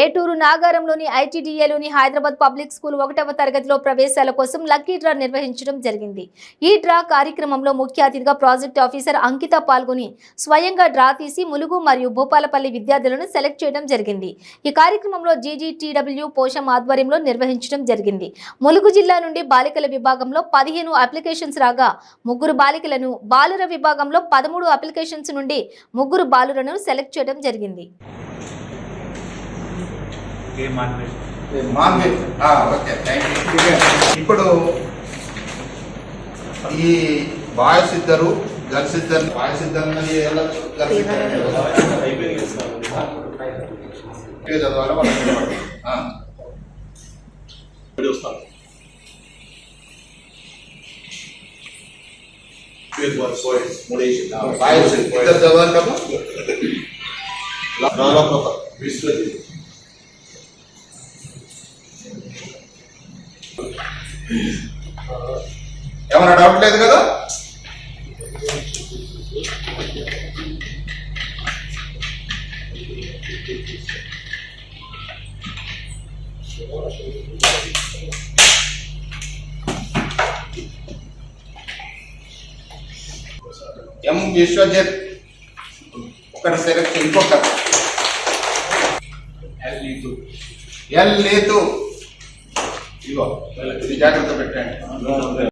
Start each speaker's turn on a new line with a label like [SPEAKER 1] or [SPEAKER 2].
[SPEAKER 1] ఏటూరు నాగారంలోని ఐటీడీఏలోని Hyderabad public school ఒకటవ తరగతిలో ప్రవేశాల కోసం లక్కీ డ్రా నిర్వహించడం జరిగింది. ఈ డ్రా కార్యక్రమంలో ముఖ్య అతిథిగా ప్రాజెక్ట్ ఆఫీసర్ అంకిత పాల్గొని స్వయంగా డ్రా తీసి ములుగు మరియు భూపాలపల్లి విద్యార్థులను సెలెక్ట్ చేయడం జరిగింది. ఈ కార్యక్రమంలో జీజీటీడబ్ల్యూ పోషం ఆధ్వర్యంలో నిర్వహించడం జరిగింది. ములుగు జిల్లా నుండి బాలికల విభాగంలో పదిహేను అప్లికేషన్స్ రాగా ముగ్గురు బాలికలను బాలుర విభాగంలో పదమూడు అప్లికేషన్స్ నుండి ముగ్గురు బాలురను సెలెక్ట్ చేయడం జరిగింది.
[SPEAKER 2] ఓకే థ్యాంక్ యూ ఇప్పుడు ఈ బాయ్స్ ఇద్దరు గర్ల్స్ ఇద్దరు బాయ్స్ ఇద్దరు ఇద్దరు చదవాలి విశ్వజిత్. ఏమైనా డౌట్ లేదు కదా? ఎం విశ్వజిత్? ఒకటి సెలెక్ట్ ఇంకొకటి. ఎల్ లీతు ఎల్ లీతు ఇదిగో ఇది జాగ్రత్త పెట్టండి.